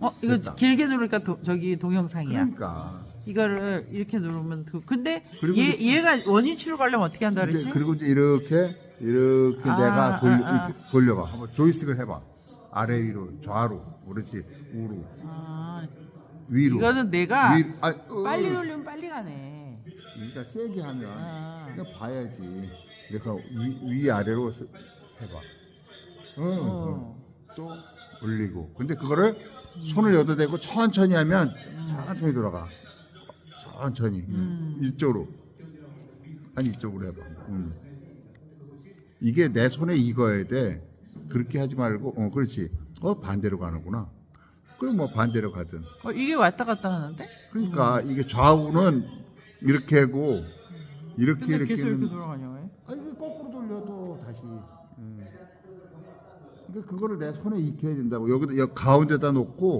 어 이거 됐다. 길게 누르니까 도- 저기 동영상이야. 그러니까. 이거를 이렇게 누르면 도, 근데 그리고 얘 이제- 얘가 원위치로 가려면 어떻게 한다 그랬지? 그리고 이제 이렇게 이렇게 아, 내가 돌려, 아, 아. 이렇게 돌려봐. 한번 조이스틱을 해봐. 아래 위로 좌로 그렇지 우로 아, 위로. 이거는 내가 위, 아, 어. 빨리 돌리면 빨리 가네. 그러니까 세게 하면 아. 그냥 봐야지. 이렇게 위, 위 아래로 스- 해봐. 응, 어. 응. 또 올리고. 근데 그거를 손을 여도 대고 천천히 하면 천천히 돌아가. 천천히 음. 이쪽으로. 아니 이쪽으로 해봐. 응. 이게 내 손에 익어야 돼. 그렇게 하지 말고, 어, 그렇지. 어, 반대로 가는구나. 그럼 뭐 반대로 가든. 어, 이게 왔다 갔다 하는데? 그러니까 이게 좌우는 이렇게 하고 이렇게 이렇게 돌아가냐 왜? 아 이게 거꾸로 돌려도 다시. 음. 그러니까 그거를 내 손에 익혀야 된다고 여기다 여기 가운데다 놓고